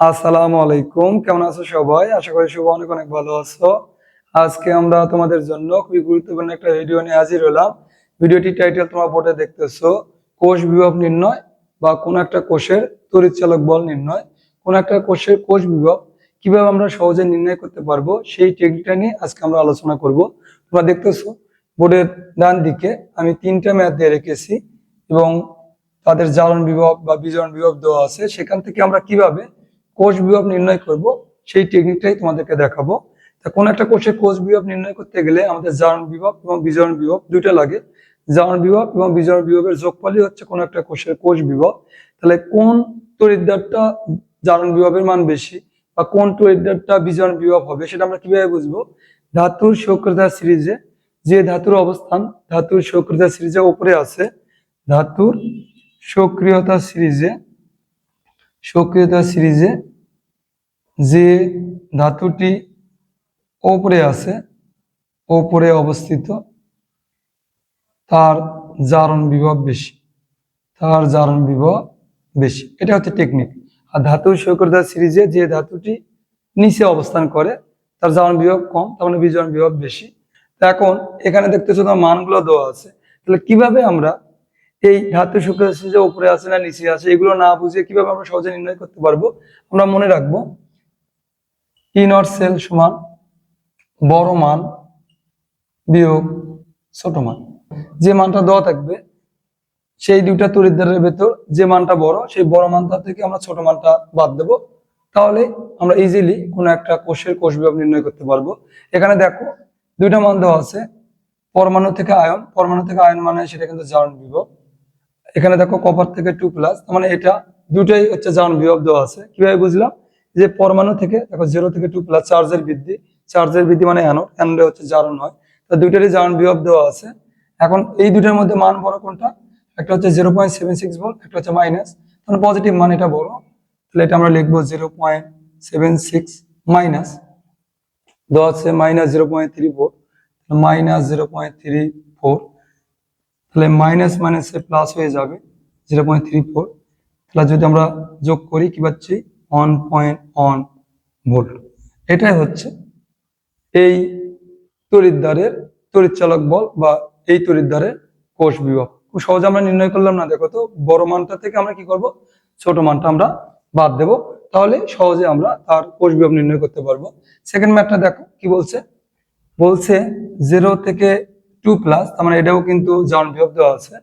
আসসালামু আলাইকুম, কেমন আছো সবাই? আশা করি সবাই অনেক অনেক ভালো আছো। আজকে আমরা তোমাদের জন্য খুবই গুরুত্বপূর্ণ একটা ভিডিও নিয়ে হাজির হলাম। ভিডিওটি টাইটেল তোমার বোর্ডে দেখতেছো, কোষ বিভব নির্ণয় বা কোন একটা কোষের তড়িৎ চালক বল নির্ণয়। কোন একটা কোষের কোষ বিভব কীভাবে আমরা সহজে নির্ণয় করতে পারব, সেই টেকনিকটা নিয়ে আজকে আমরা আলোচনা করব। তোমরা দেখতেছো, বোর্ডের ডান দিকে আমি তিনটা ম্যাথ দিয়ে রেখেছি এবং তাদের জারণ বিভব বা বিজারণ বিভব দেওয়া আছে। সেখান থেকে আমরা কীভাবে কোষ বিভব নির্ণয় করব, সেই টেকনিকটাই তোমাদেরকে দেখাবো। তা কোন একটা কোষের কোষ বিভব নির্ণয় করতে গেলে আমাদের জারণ বিভব এবং বিজারণ বিভব দুইটা লাগে। জারণ বিভব এবং বিজারণ বিভবের যোগফলই হচ্ছে কোন একটা কোষের কোষ বিভব। তাহলে কোন তড়িৎদ্বারটা জারণ বিভবের মান বেশি বা কোন তড়িৎদ্বারটা বিজারণ বিভব হবে সেটা আমরা কীভাবে বুঝব? ধাতুর সক্রিয়তা সিরিজে যে ধাতুর অবস্থান, ধাতুর সক্রিয়তা সিরিজে উপরে আছে, ধাতুর সক্রিয়তা সিরিজে সক্রিয়তা সিরিজে যে ধাতুটি ওপরে আছে, ওপরে অবস্থিত, তার জারণ বিভব বেশি, তার জারণ বিভব বেশি। এটা হচ্ছে টেকনিক আর ধাতু সক্রিয়তা সিরিজে যে ধাতুটি নিচে অবস্থান করে, তার জারণ বিভব কম, তার মানে বিজারণ বিভব বেশি। এখন এখানে দেখতেছো তোমার মানগুলো দেওয়া আছে। তাহলে কীভাবে আমরা এই ধাতু শুক্র যে উপরে আছে না নিচে আছে, এগুলো না বুঝে কীভাবে আমরা সহজে নির্ণয় করতে পারব, আমরা মনে রাখব ই নট সেল সমান বড় মান বিয়োগ ছোট মান। যে মানটা দেওয়া থাকবে, সেই দুইটা তরিদ্দারের ভেতর যে মানটা বড়, সেই বড় মানটা থেকে আমরা ছোট মানটা বাদ দেব। তাহলে আমরা ইজিলি কোনো একটা কোষের কোষ বিভাগ নির্ণয় করতে পারব। এখানে দেখো, দুইটা মান দেওয়া আছে, পরমাণু থেকে আয়ন। পরমাণু থেকে আয়ন মানে সেটা কিন্তু জারণ বিভব। এখানে দেখো, কপার থেকে টু প্লাস মানে এটা দুটাই হচ্ছে জারণ বিভব দেওয়া আছে। কীভাবে বুঝলাম? যে পরমাণু থেকে, দেখো জিরো থেকে টু প্লাস চার্জের বৃদ্ধি। চার্জের বৃদ্ধি মানে অ্যানোড অ্যানোডে হচ্ছে জারণ হয়। তো দুইটারই জারণ বিভব দেওয়া আছে। এখন এই দুটার মধ্যে মান বড় কোনটা? একটা হচ্ছে zero point seven six volt একটা হচ্ছে মাইনাস তাহলে পজিটিভ মান এটা বড়। তাহলে এটা আমরা লিখব zero point seven six minus দেওয়া আছে minus zero point three four minus zero point three four তাহলে মাইনাস মাইনাসে প্লাস হয়ে যাবে জিরো পয়েন্ট থ্রি ফোর তাহলে যদি আমরা যোগ করি, কি পাচ্ছি? One point one volt. এটাই হচ্ছে এই তড়িৎদ্বারের তড়িৎচালক বল বা এই তড়িৎদ্বারের কোষ বিভব। খুব সহজে আমরা নির্ণয় করলাম না, দেখো তো, বড় মানটা থেকে আমরা কি করব? ছোট মানটা আমরা বাদ দেব। তাহলে সহজে আমরা তার কোষ বিভব নির্ণয় করতে পারব। সেকেন্ড ম্যাথটা দেখো, কি বলছে? বলছে জিরো থেকে টু প্লাস তার মানে এটাও কিন্তু জারণ বিভব দেওয়া আছে।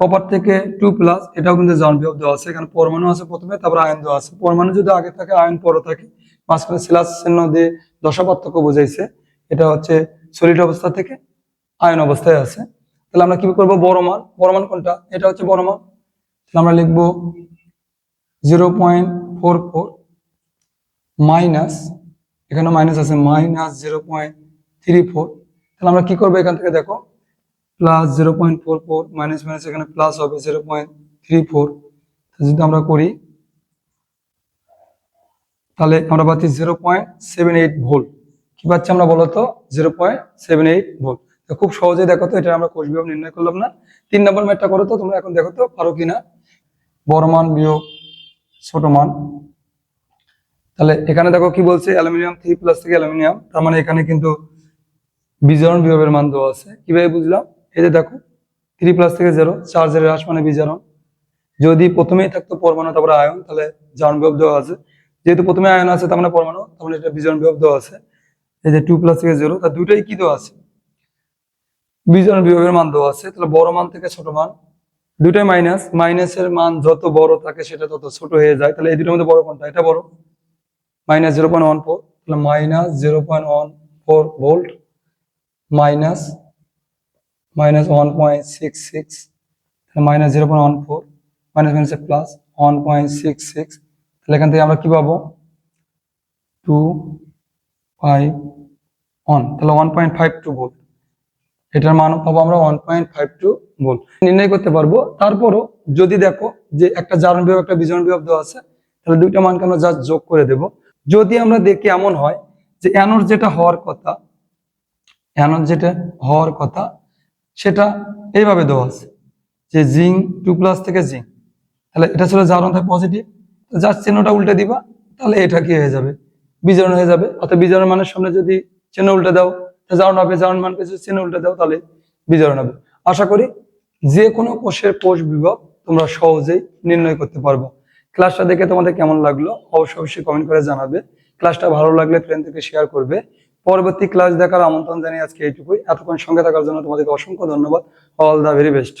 কপার থেকে টু প্লাস এটাও কিন্তু জন বিভব দেওয়া আছে। এখানে পরমাণু আছে প্রথমে, তারপর আয়ন দেওয়া আছে। পরমাণু যদি আগে থাকে, আয়ন পরে থাকে। মাঝখানে সিলাস চিহ্ন দিয়ে দশা পার্থক্য বোঝাইছে। এটা হচ্ছে সলিড অবস্থা থেকে আয়ন অবস্থায় আছে। তাহলে আমরা কি করব? বড় মান কোনটা? এটা হচ্ছে বড় মান তাহলে আমরা লিখব zero point four four minus এখানে মাইনাস আছে minus zero point three four তাহলে আমরা কি করব এখান থেকে? দেখো plus zero point four four minus minus এখানে প্লাস হবে জিরো পয়েন্ট থ্রি ফোর যদি আমরা করি, তাহলে আমরা পাচ্ছি zero point seven eight volt কি পাচ্ছি আমরা বলতো zero point seven eight volt খুব সহজে দেখো তো, এটা আমরা কোষ নির্ণয় করলাম না। তিন নম্বর ম্যাটটা করো তো, তোমরা এখন দেখো তো, পারো কিনা? বড় মান বিয়োগ ছোট মান। তাহলে এখানে দেখো কি বলছে, অ্যালুমিনিয়াম থ্রি প্লাস থেকে অ্যালুমিনিয়াম। তার মানে এখানে কিন্তু বিজারণ বিভবের মান দেওয়া আছে। কীভাবে বুঝলাম? এই যে দেখো থ্রি প্লাস থেকে জিরো চার্জের হ্রাস মানে বিজারণ। যদি প্রথমেই থাকতো পরমাণু, তারপরে আয়ন, তাহলে জারণ বিভব দেওয়া আছে। যেহেতু প্রথমে আয়ন আছে, তার মানে পরমাণু, তার মানে এটা বিজারণ বিভব দেওয়া আছে। এই যে টু প্লাস থেকে জেরো তার দুইটাই কি দেওয়া আছে? বিজারণ বিভবের মান দেওয়া আছে, তাহলে বড় মান থেকে ছোট মান। দুটাই মাইনাস মাইনাসের মান যত বড় থাকে সেটা তত ছোট হয়ে যায়। তাহলে এই দুটোর মধ্যে বড় কোনটা? এটা বড়। Minus zero point one four তাহলে minus zero point one four volt minus minus one point six six minus zero point one four, minus মাইনাসে plus one point six six, তাহলে এখান থেকে আমরা কি পাবো? টু ফাইভ ওয়ান, তাহলে one point five two volt. এটার মান পাবো আমরা one point five two volt. নির্ণয় করতে পারব, তারপরও যদি দেখো যে একটা জারণ বিভাগ একটা বিজারণ বিভাগ দেওয়া আছে, তাহলে দুইটা মানকে আমরা জাস্ট যোগ করে দেব। যদি আমরা দেখি এমন হয় যে অ্যানোর যেটা হওয়ার কথা অ্যানোর যেটা হওয়ার কথা সেটা এইভাবে দেওয়া আছে, যে জিঙ্ক টু প্লাস থেকে জিঙ্ক তাহলে এটা ছিল জারণ থাকে পজিটিভ জাস্ট চিহ্নটা উল্টে দিবা, তাহলে এটা কি হয়ে যাবে? বিজারণ হয়ে যাবে। অর্থাৎ বিজারণ মানের সামনে যদি চেনে উল্টে দাও জারণ হবে, জারণ মানকে যদি চেনে উল্টে দাও, তাহলে বিজারণ হবে। আশা করি যে কোনো কোষের কোষ বিভব তোমরা সহজেই নির্ণয় করতে পারবে। ক্লাসটা দেখে তোমাদের কেমন লাগল, অবশ্যই অবশ্যই কমেন্ট করে জানাবে। ক্লাসটা ভালো লাগলে ফ্রেন্ডদেরকে শেয়ার করবে। পরবর্তী ক্লাস দেখার আমন্ত্রণ জানিয়ে আজকে এইটুকুই। এতক্ষণ সঙ্গে থাকার জন্য তোমাদেরকে অসংখ্য ধন্যবাদ। All the very best